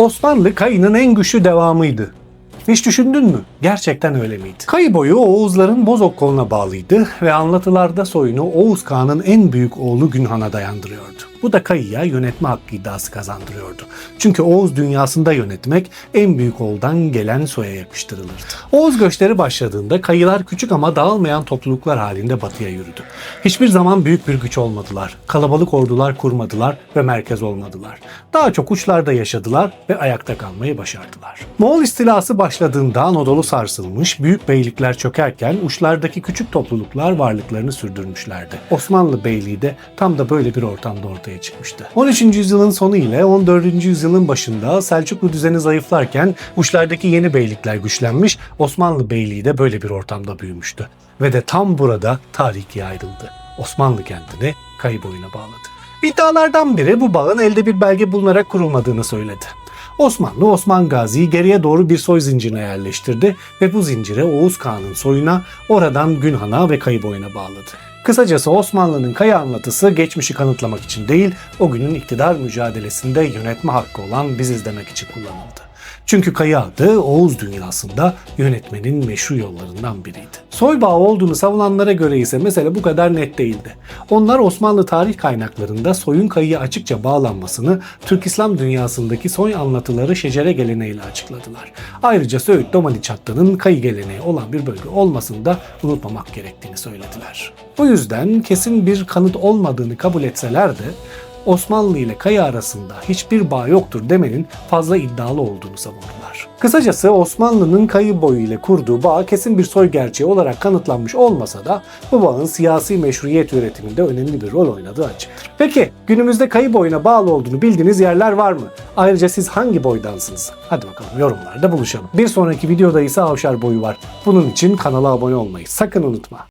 Osmanlı kayının en güçlü devamıydı. Hiç düşündün mü? Gerçekten öyle miydi? Kayı boyu Oğuzların Bozok koluna bağlıydı ve anlatılarda soyunu Oğuz Kağan'ın en büyük oğlu Günhan'a dayandırıyordu. Bu da Kayı'ya yönetme hakkı iddiası kazandırıyordu. Çünkü Oğuz dünyasında yönetmek en büyük oğuldan gelen soya yakıştırılırdı. Oğuz göçleri başladığında Kayılar küçük ama dağılmayan topluluklar halinde batıya yürüdü. Hiçbir zaman büyük bir güç olmadılar. Kalabalık ordular kurmadılar ve merkez olmadılar. Daha çok uçlarda yaşadılar ve ayakta kalmayı başardılar. Moğol istilası başladığında Anadolu sarsılmış, büyük beylikler çökerken uçlardaki küçük topluluklar varlıklarını sürdürmüşlerdi. Osmanlı Beyliği de tam da böyle bir ortamda ortaya çıkmıştı. 13. yüzyılın sonu ile 14. yüzyılın başında Selçuklu düzeni zayıflarken uçlardaki yeni beylikler güçlenmiş, Osmanlı Beyliği de böyle bir ortamda büyümüştü. Ve de tam burada tarih ikiye ayrıldı. Osmanlı kentini kayı boyuna bağladı. İddialardan biri bu bağın elde bir belge bulunarak kurulmadığını söyledi. Osmanlı Osman Gazi'yi geriye doğru bir soy zincirine yerleştirdi ve bu zincire Oğuz Kağan'ın soyuna, oradan Günhan'a ve Kayı boyuna bağladı. Kısacası Osmanlı'nın kaya anlatısı geçmişi kanıtlamak için değil, o günün iktidar mücadelesinde yönetme hakkı olan biziz demek için kullanıldı. Çünkü Kayı adı Oğuz dünyasında yönetmenin meşru yollarından biriydi. Soybağı olduğunu savunanlara göre ise mesele bu kadar net değildi. Onlar Osmanlı tarih kaynaklarında soyun kayıya açıkça bağlanmasını Türk İslam dünyasındaki soy anlatıları şecere geleneğiyle açıkladılar. Ayrıca Söğüt Domaniç hattının kayı geleneği olan bir bölge olmasını da unutmamak gerektiğini söylediler. Bu yüzden kesin bir kanıt olmadığını kabul etseler de Osmanlı ile Kaya arasında hiçbir bağ yoktur demenin fazla iddialı olduğunu savundular. Kısacası Osmanlı'nın Kayı boyu ile kurduğu bağ kesin bir soy gerçeği olarak kanıtlanmış olmasa da bu bağın siyasi meşruiyet üretiminde önemli bir rol oynadığı açıktır. Peki günümüzde Kayı boyuna bağlı olduğunu bildiğiniz yerler var mı? Ayrıca siz hangi boydansınız? Hadi bakalım yorumlarda buluşalım. Bir sonraki videoda ise Avşar boyu var. Bunun için kanala abone olmayı sakın unutma.